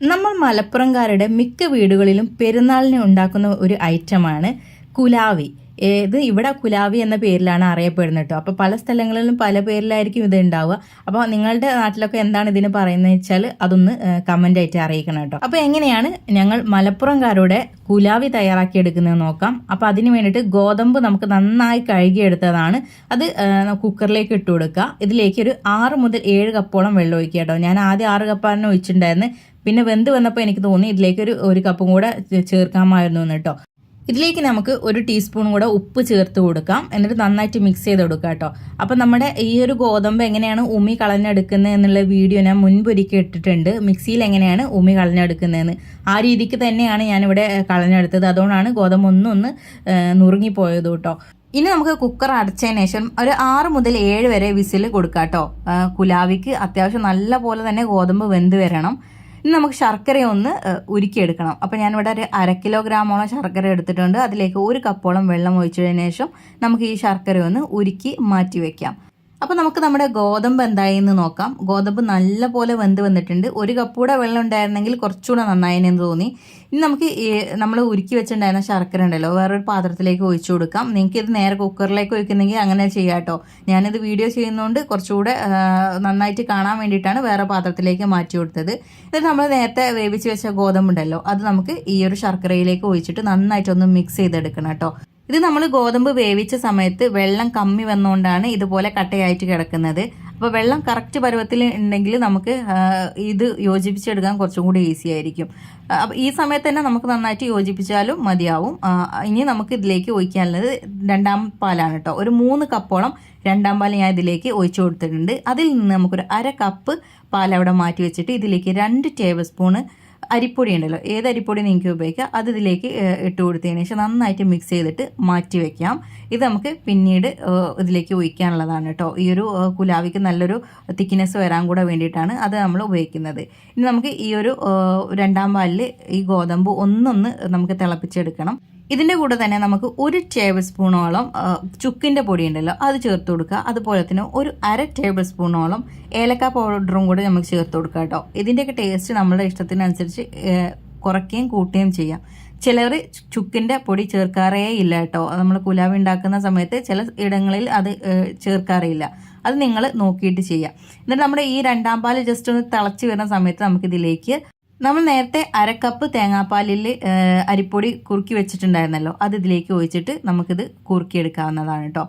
നമ്മൾ മലപ്പുറംകാരുടെ മിക്ക വീടുകളിലും പെരുന്നാളിന് ഉണ്ടാക്കുന്ന ഒരു ഐറ്റമാണ് കുലാവി. ഏത് ഇവിടെ കുലാവി എന്ന പേരിലാണ് അറിയപ്പെടുന്നത് കേട്ടോ അപ്പോൾ പല സ്ഥലങ്ങളിലും പല പേരിലായിരിക്കും ഇത് ഉണ്ടാവുക അപ്പോൾ നിങ്ങളുടെ നാട്ടിലൊക്കെ എന്താണ് ഇതിന് പറയുന്നത് വെച്ചാൽ അതൊന്ന് കമന്റ് ആയിട്ട് അറിയിക്കണം കേട്ടോ അപ്പോൾ എങ്ങനെയാണ് ഞങ്ങൾ മലപ്പുറംകാരുടെ കുലാവി തയ്യാറാക്കിയെടുക്കുന്നത് നോക്കാം. അപ്പോൾ അതിന് വേണ്ടിയിട്ട് ഗോതമ്പ് നമുക്ക് നന്നായി കഴുകിയെടുത്തതാണ്. അത് കുക്കറിലേക്ക് ഇട്ട് കൊടുക്കുക. ഇതിലേക്ക് ഒരു ആറ് മുതൽ ഏഴ് കപ്പോളം വെള്ളം ഒഴിക്കുക കേട്ടോ ഞാൻ ആദ്യം ആറ് കപ്പാറിന് ഒഴിച്ചിട്ടുണ്ടായിരുന്നു. പിന്നെ വെന്ത് വന്നപ്പോൾ എനിക്ക് തോന്നി ഇതിലേക്ക് ഒരു കപ്പും കൂടെ ചേർക്കാമായിരുന്നു കേട്ടോ ഇതിലേക്ക് നമുക്ക് ഒരു ടീസ്പൂൺ കൂടെ ഉപ്പ് ചേർത്ത് കൊടുക്കാം. എന്നിട്ട് നന്നായിട്ട് മിക്സ് ചെയ്ത് കൊടുക്കാം കേട്ടോ. അപ്പം നമ്മുടെ ഈ ഒരു ഗോതമ്പ് എങ്ങനെയാണ് ഉമി കളഞ്ഞെടുക്കുന്നത് എന്നുള്ള വീഡിയോ ഞാൻ മുൻപൊരിക്കൽ ഇട്ടിട്ടുണ്ട്. മിക്സിയിൽ എങ്ങനെയാണ് ഉമി കളഞ്ഞെടുക്കുന്നതെന്ന്. ആ രീതിക്ക് തന്നെയാണ് ഞാനിവിടെ കളഞ്ഞെടുത്തത്. അതുകൊണ്ടാണ് ഗോതമ്പ് ഒന്നൊന്ന് നുറുങ്ങിപ്പോയത് കേട്ടോ. ഇനി നമുക്ക് കുക്കർ അടച്ചതിന് ശേഷം ഒരു ആറ് മുതൽ ഏഴ് വരെ വിസിൽ കൊടുക്കാം കേട്ടോ. കുലാവിക്ക് അത്യാവശ്യം നല്ല പോലെ തന്നെ ഗോതമ്പ് വെന്ത് വരണം. ഇനി നമുക്ക് ശർക്കര ഒന്ന് ഉരുക്കിയെടുക്കണം. അപ്പോൾ ഞാനിവിടെ ഒരു അര കിലോഗ്രാമോളം ശർക്കര എടുത്തിട്ടുണ്ട്. അതിലേക്ക് ഒരു കപ്പോളം വെള്ളം ഒഴിച്ചതിന് ശേഷം നമുക്ക് ഈ ശർക്കര ഒന്ന് ഉരുക്കി മാറ്റി വെക്കാം. അപ്പോൾ നമുക്ക് നമ്മുടെ ഗോതമ്പ് എന്തായെന്ന് നോക്കാം. ഗോതമ്പ് നല്ല പോലെ വെന്ത് വന്നിട്ടുണ്ട്. ഒരു കപ്പൂടെ വെള്ളം ഉണ്ടായിരുന്നെങ്കിൽ കുറച്ചുകൂടെ നന്നായെന്ന് തോന്നി. ഇനി നമുക്ക് നമ്മൾ ഉരുക്കി വെച്ചിട്ടുണ്ടായിരുന്ന ശർക്കര ഉണ്ടല്ലോ വേറൊരു പാത്രത്തിലേക്ക് ഒഴിച്ചു കൊടുക്കാം. നിങ്ങൾക്ക് ഇത് നേരെ കുക്കറിലേക്ക് ഒഴിക്കുന്നെങ്കിൽ അങ്ങനെ ചെയ്യാട്ടോ ഞാനിത് വീഡിയോ ചെയ്യുന്നതുകൊണ്ട് കുറച്ചുകൂടെ നന്നായിട്ട് കാണാൻ വേണ്ടിയിട്ടാണ് വേറെ പാത്രത്തിലേക്ക് മാറ്റി കൊടുത്തത്. എന്നിട്ട് നമ്മൾ നേരത്തെ വേവിച്ച് വെച്ച ഗോതമ്പ് ഉണ്ടല്ലോ അത് നമുക്ക് ഈ ഒരു ശർക്കരയിലേക്ക് ഒഴിച്ചിട്ട് നന്നായിട്ടൊന്ന് മിക്സ് ചെയ്തെടുക്കണം കേട്ടോ. ഇത് നമ്മൾ ഗോതമ്പ് വേവിച്ച സമയത്ത് വെള്ളം കമ്മി വന്നുകൊണ്ടാണ് ഇതുപോലെ കട്ടയായിട്ട് കിടക്കുന്നത്. അപ്പോൾ വെള്ളം കറക്റ്റ് പരുവത്തിൽ ഉണ്ടെങ്കിൽ നമുക്ക് ഇത് യോജിപ്പിച്ചെടുക്കാൻ കുറച്ചും കൂടി ഈസി ആയിരിക്കും. അപ്പോൾ ഈ സമയത്ത് തന്നെ നമുക്ക് നന്നായിട്ട് യോജിപ്പിച്ചാലും മതിയാവും. ഇനി നമുക്ക് ഇതിലേക്ക് ഒഴിക്കാനുള്ളത് രണ്ടാം പാലാണ് കേട്ടോ. ഒരു മൂന്ന് കപ്പോളം രണ്ടാം പാൽ ഞാൻ ഇതിലേക്ക് ഒഴിച്ചു കൊടുത്തിട്ടുണ്ട്. അതിൽ നിന്ന് നമുക്കൊരു അര കപ്പ് പാൽ അവിടെ മാറ്റി വെച്ചിട്ട് ഇതിലേക്ക് രണ്ട് ടേബിൾ സ്പൂണ് അരിപ്പൊടി ഉണ്ടല്ലോ ഏത് അരിപ്പൊടി നിങ്ങൾക്ക് ഉപയോഗിക്കാം? അത് ഇതിലേക്ക് ഇട്ട് കൊടുത്തതിന് ശേഷം നന്നായിട്ട് മിക്സ് ചെയ്തിട്ട് മാറ്റി വെക്കാം. ഇത് നമുക്ക് പിന്നീട് ഇതിലേക്ക് ഒഴിക്കാനുള്ളതാണ് കേട്ടോ ഈ ഒരു കുലാവിക്ക് നല്ലൊരു തിക്നെസ് വരാൻ കൂടെ വേണ്ടിയിട്ടാണ് അത് നമ്മൾ ഉപയോഗിക്കുന്നത്. ഇനി നമുക്ക് ഈ ഒരു രണ്ടാം പാലിൽ ഈ ഗോതമ്പ് ഒന്നൊന്ന് നമുക്ക് തിളപ്പിച്ചെടുക്കണം. ഇതിന്റെ കൂടെ തന്നെ നമുക്ക് ഒരു ടേബിൾ സ്പൂണോളം ചുക്കിന്റെ പൊടി ഉണ്ടല്ലോ അത് ചേർത്ത് കൊടുക്കുക. അതുപോലെ തന്നെ ഒരു അര ടേബിൾ സ്പൂണോളം ഏലക്ക പൗഡറും കൂടെ നമുക്ക് ചേർത്ത് കൊടുക്കുക കേട്ടോ. ഇതിന്റെയൊക്കെ ടേസ്റ്റ് നമ്മുടെ ഇഷ്ടത്തിനനുസരിച്ച് കുറയ്ക്കുകയും കൂട്ടുകയും ചെയ്യാം. ചിലർ ചുക്കിന്റെ പൊടി ചേർക്കാറേ ഇല്ല കേട്ടോ. നമ്മൾ കുലാവ് ഉണ്ടാക്കുന്ന സമയത്ത് ചില ഇടങ്ങളിൽ അത് ചേർക്കാറില്ല അത് നിങ്ങൾ നോക്കിയിട്ട് ചെയ്യാം. എന്നിട്ട് നമ്മുടെ ഈ രണ്ടാം പാൽ ജസ്റ്റ് ഒന്ന് തിളച്ച് വരുന്ന സമയത്ത് നമുക്കിതിലേക്ക് നമ്മൾ നേരത്തെ അരക്കപ്പ് തേങ്ങാപ്പാലിൽ അരിപ്പൊടി കുറുക്കി വെച്ചിട്ടുണ്ടായിരുന്നല്ലോ. അത് ഇതിലേക്ക് ഒഴിച്ചിട്ട് നമുക്കിത് കുറുക്കിയെടുക്കാവുന്നതാണ് കേട്ടോ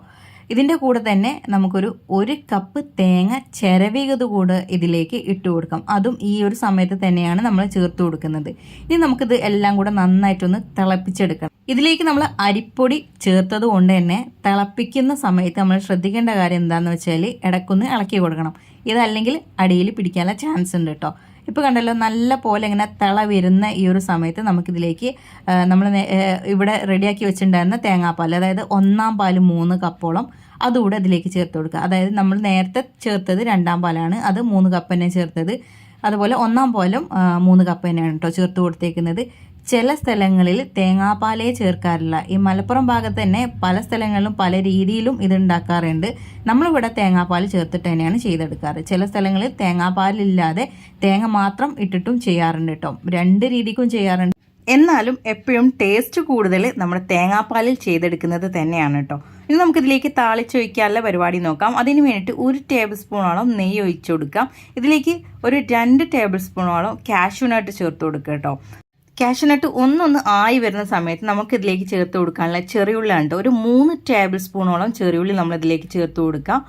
ഇതിന്റെ കൂടെ തന്നെ നമുക്കൊരു ഒരു കപ്പ് തേങ്ങ ചിരവിയത് കൂടെ ഇതിലേക്ക് ഇട്ട് കൊടുക്കാം. അതും ഈ ഒരു സമയത്ത് തന്നെയാണ് നമ്മൾ ചേർത്ത് കൊടുക്കുന്നത്. ഇനി നമുക്കിത് എല്ലാം കൂടെ നന്നായിട്ടൊന്ന് തിളപ്പിച്ചെടുക്കണം. ഇതിലേക്ക് നമ്മൾ അരിപ്പൊടി ചേർത്തത് കൊണ്ട് തന്നെ തിളപ്പിക്കുന്ന സമയത്ത് നമ്മൾ ശ്രദ്ധിക്കേണ്ട കാര്യം എന്താണെന്ന് വെച്ചാൽ ഇടക്കൊന്ന് ഇളക്കി കൊടുക്കണം. ഇതല്ലെങ്കിൽ അടിയിൽ പിടിക്കാനുള്ള ചാൻസ് ഉണ്ട് കേട്ടോ ഇപ്പോൾ കണ്ടല്ലോ നല്ല പോലെ ഇങ്ങനെ തിള വരുന്ന ഈ ഒരു സമയത്ത് നമുക്കിതിലേക്ക് നമ്മൾ ഇവിടെ റെഡിയാക്കി വെച്ചിട്ടുണ്ടായിരുന്ന തേങ്ങാപ്പാൽ അതായത് ഒന്നാം പാൽ മൂന്ന് കപ്പോളം അതുകൂടെ ഇതിലേക്ക് ചേർത്ത് കൊടുക്കുക. അതായത് നമ്മൾ നേരത്തെ ചേർത്തത് രണ്ടാം പാലാണ് അത് മൂന്ന് കപ്പ് തന്നെ ചേർത്തത്. അതുപോലെ ഒന്നാം പോലും മൂന്ന് കപ്പ് തന്നെയാണ് കേട്ടോ ചേർത്ത് കൊടുത്തേക്കുന്നത്. ചില സ്ഥലങ്ങളിൽ തേങ്ങാപ്പാലേ ചേർക്കാറില്ല. ഈ മലപ്പുറം ഭാഗത്ത് തന്നെ പല സ്ഥലങ്ങളിലും പല രീതിയിലും ഇത് ഉണ്ടാക്കാറുണ്ട്. നമ്മളിവിടെ തേങ്ങാപ്പാൽ ചേർത്തിട്ട് തന്നെയാണ് ചെയ്തെടുക്കാറ്. ചില സ്ഥലങ്ങളിൽ തേങ്ങാപ്പാലില്ലാതെ തേങ്ങ മാത്രം ഇട്ടിട്ടും ചെയ്യാറുണ്ട് കേട്ടോ. രണ്ട് രീതിക്കും ചെയ്യാറുണ്ട്. എന്നാലും എപ്പോഴും ടേസ്റ്റ് കൂടുതൽ നമ്മൾ തേങ്ങാപ്പാലിൽ ചെയ്തെടുക്കുന്നത് തന്നെയാണ് കേട്ടോ. ഇനി നമുക്കിതിലേക്ക് താളിച്ചൊഴിക്കാനുള്ള പരിപാടി നോക്കാം. അതിന് വേണ്ടിയിട്ട് ഒരു ടേബിൾ സ്പൂണോളം നെയ്യ് ഒഴിച്ചു കൊടുക്കാം. ഇതിലേക്ക് ഒരു രണ്ട് ടേബിൾ സ്പൂണോളം കാഷ്യൂനട്ട് ചേർത്ത് കൊടുക്കുക കേട്ടോ. കാഷ്യനട്ട് ഒന്നൊന്ന് ആയി വരുന്ന സമയത്ത് നമുക്ക് ഇതിലേക്ക് ചേർത്ത് കൊടുക്കാനുള്ള ചെറിയുള്ളി ഉണ്ട് ഒരു മൂന്ന് ടേബിൾ സ്പൂണോളം ചെറിയുള്ളി നമ്മൾ ഇതിലേക്ക് ചേർത്ത് കൊടുക്കാം.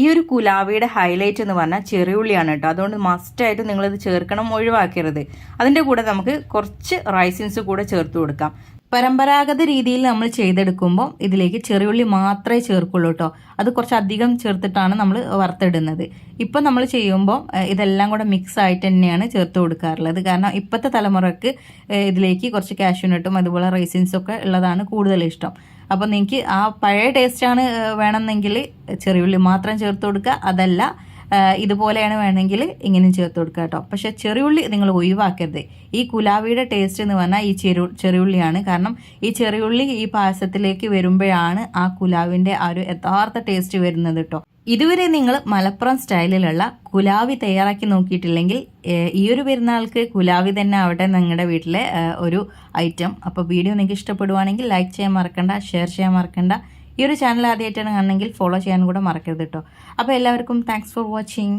ഈ ഒരു കുലാവിയുടെ ഹൈലൈറ്റ് എന്ന് പറഞ്ഞാൽ ചെറിയുള്ളിയാണ് കേട്ടോ. അതുകൊണ്ട് മസ്റ്റായിട്ട് നിങ്ങളിത് ചേർക്കണം ഒഴിവാക്കരുത്. അതിന്റെ കൂടെ നമുക്ക് കുറച്ച് റൈസിൻസ് കൂടെ ചേർത്ത് കൊടുക്കാം. പരമ്പരാഗത രീതിയിൽ നമ്മൾ ചെയ്തെടുക്കുമ്പോൾ ഇതിലേക്ക് ചെറിയുള്ളി മാത്രമേ ചേർക്കുള്ളൂ കേട്ടോ. അത് കുറച്ചധികം ചേർത്തിട്ടാണ് നമ്മൾ വറുത്തിടുന്നത്. ഇപ്പം നമ്മൾ ചെയ്യുമ്പോൾ ഇതെല്ലാം കൂടെ മിക്സ് ആയിട്ട് തന്നെയാണ് ചേർത്ത് കൊടുക്കാറുള്ളത്. കാരണം ഇപ്പോഴത്തെ തലമുറയ്ക്ക് ഇതിലേക്ക് കുറച്ച് കാഷ്യൂനട്ടും അതുപോലെ റൈസിൻസൊക്കെ ഉള്ളതാണ് കൂടുതൽ ഇഷ്ടം. അപ്പോൾ നിങ്ങൾക്ക് ആ പഴയ ടേസ്റ്റാണ് വേണമെന്നെങ്കിൽ ചെറിയുള്ളി മാത്രം ചേർത്ത് കൊടുക്കുക. അതല്ല ഇതുപോലെയാണ് വേണമെങ്കിൽ ഇങ്ങനെ ചേർത്ത് കൊടുക്കുക കേട്ടോ. പക്ഷെ ചെറിയുള്ളി നിങ്ങൾ ഒഴിവാക്കരുത്. ഈ കുലാവിയുടെ ടേസ്റ്റ് എന്ന് പറഞ്ഞാൽ ഈ ചെറു ചെറിയുള്ളിയാണ്. കാരണം ഈ ചെറിയുള്ളി ഈ പായസത്തിലേക്ക് വരുമ്പോഴാണ് ആ കുലാവിന്റെ ആ ഒരു യഥാർത്ഥ ടേസ്റ്റ് വരുന്നത് കേട്ടോ. ഇതുവരെ നിങ്ങൾ മലപ്പുറം സ്റ്റൈലിലുള്ള കുലാവി തയ്യാറാക്കി നോക്കിയിട്ടില്ലെങ്കിൽ ഈ ഒരു പെരുന്നാൾക്ക് കുലാവി തന്നെ ആവട്ടെ നിങ്ങളുടെ വീട്ടിലെ ഒരു ഐറ്റം അപ്പോൾ വീഡിയോ നിങ്ങൾക്ക് ഇഷ്ടപ്പെടുവാണെങ്കിൽ ലൈക്ക് ചെയ്യാൻ മറക്കണ്ട ഷെയർ ചെയ്യാൻ മറക്കണ്ട. ഈ ഒരു ചാനൽ ആദ്യമായിട്ടാണ് കാണണമെങ്കിൽ ഫോളോ ചെയ്യാൻ കൂടെ മറക്കരുത് കേട്ടോ അപ്പോൾ എല്ലാവർക്കും താങ്ക്സ് ഫോർ വാച്ചിങ്